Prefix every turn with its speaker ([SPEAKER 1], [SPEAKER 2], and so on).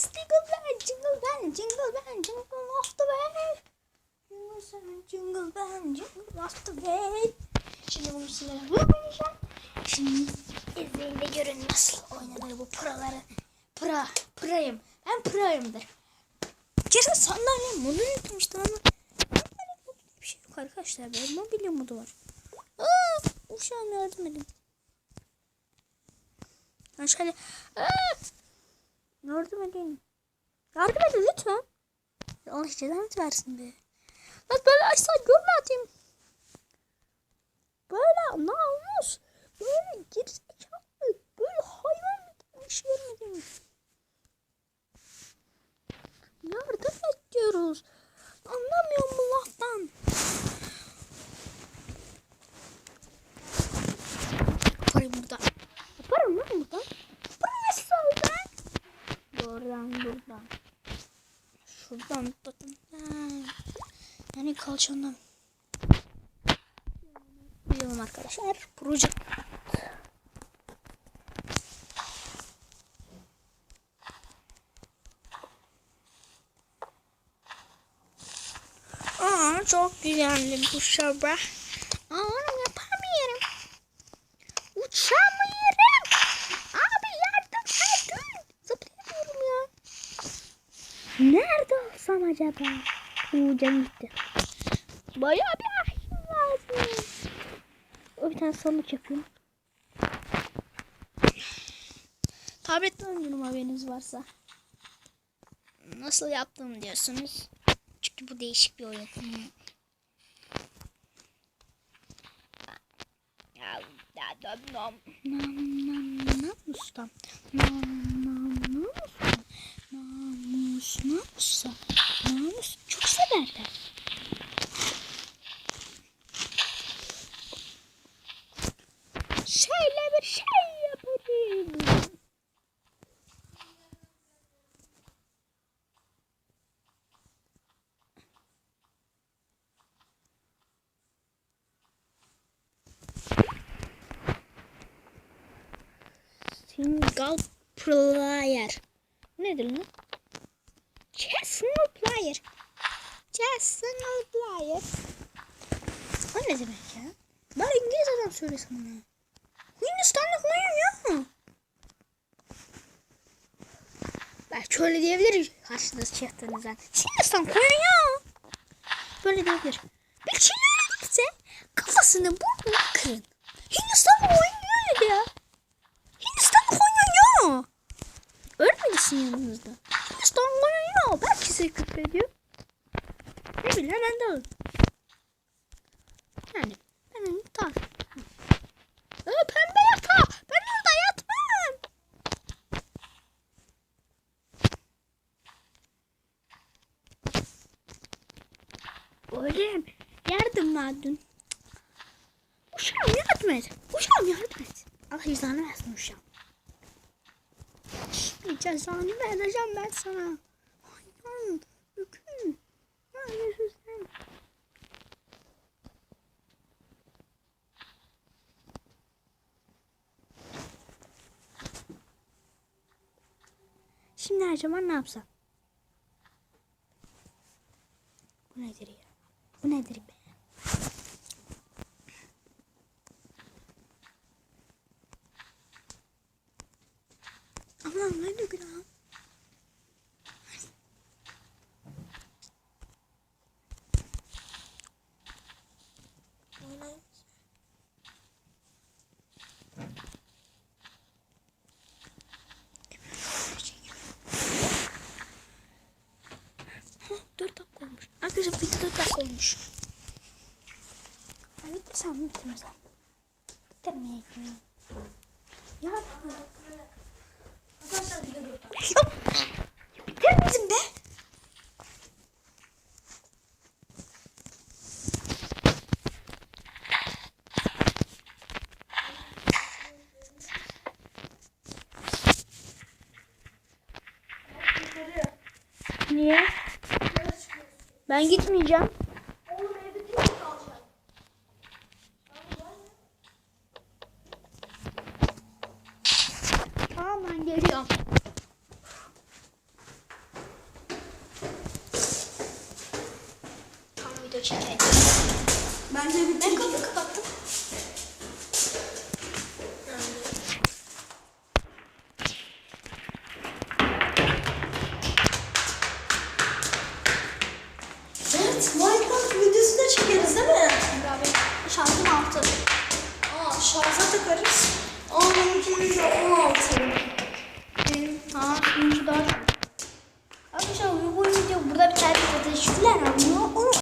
[SPEAKER 1] Jingle bell, jingle bell, jingle bell, jingle off the bell. Jingle, bell, jingle bell, jingle off the bell. Şimdi bunu sizlere vurmayacağım. Şimdi izleyin ve görün nasıl oynadığı bu pıraları. Pıra, pırayım. Ben pırayımdır. Kesin sandalyem bunu unutmuştu ama. Bir şey yok arkadaşlar. Ben mobilya modu var. Aa, uşağım yardım edin. Aşağıya. Aa, yardım edin. Yardım edin lütfen. Allah cezanı versin be. Nasıl böyle aşağı görme atayım. Böyle namus. Böyle gerizekalı. Böyle hayvan gibi bir şey görmedim. Yardım ediyoruz. Anlamıyorum bu laftan. Yaparım burada. Yaparım lan burada. Yaparım nasıl oldu? Buradan buradan. Şuradan buradan. Yani kalçandan. Biliyorum arkadaşlar. Proje. Aa, çok güzeldi bu sabah. Aa, onu yapamıyorum. Uçamıyorum. Abi yardım edin. Zıplayamıyorum ya. Nerede olsam acaba? Uuu canım gitti. Bayağı bir ahim lazım. O bir tane sandık yapıyorum. Tabletle oynuyorum haberiniz varsa. Nasıl yaptım diyorsunuz. Çünkü bu değişik bir oyun. Nam nam nam nam ustam. Nam Şöyle bir şey yapayım. Single player. Nedir lan? Chess single player. Chess single player. O ne demek ya? Bari İngiliz adam söylesin bana. Hindistanlı koyun ya. Belki şöyle diyebilir karşınız çıktığınızdan. Hindistan koyun ya. Böyle diyebilir. Bir Çin'e gitse kafasını burnunu kırın. Hindistan koyun ya. Hindistan koyun ya. Ölmemişsin yanınızda. Hindistan ya. Belki sizi kıpırıyor. Ne bileyim hemen de alın. Oğlum yardım edin. Uşağım yardım et. Uşağım yardım et. Allah cezanı versin uşağım. Şimdi cezanı vereceğim ben sana. Hayvan. Ne yapıyorsun sen? Şimdi acaba ne yapsam? Bu nedir ya? Bu nedir be? Aman ne gram? Olmuş. Ya bitirsem mi bitirmesem? Bitirmeyeyim. Ya.
[SPEAKER 2] Arkadaşlar dakika.
[SPEAKER 1] Ya biter misin be? Niye? Ben gitmeyeceğim. Video çekeceğim.
[SPEAKER 2] Bence bitir. Ben kapıyı
[SPEAKER 1] kapattım.
[SPEAKER 2] Evet, Minecraft videosu da çekeriz değil mi?
[SPEAKER 1] Abi şarjım altı. Aa,
[SPEAKER 2] şarja takarız. Aa, benimkinin de 16.
[SPEAKER 1] Benim ha şununki daha. Arkadaşlar bu video burada biter. Teşekkürler. Bunu unutmayın.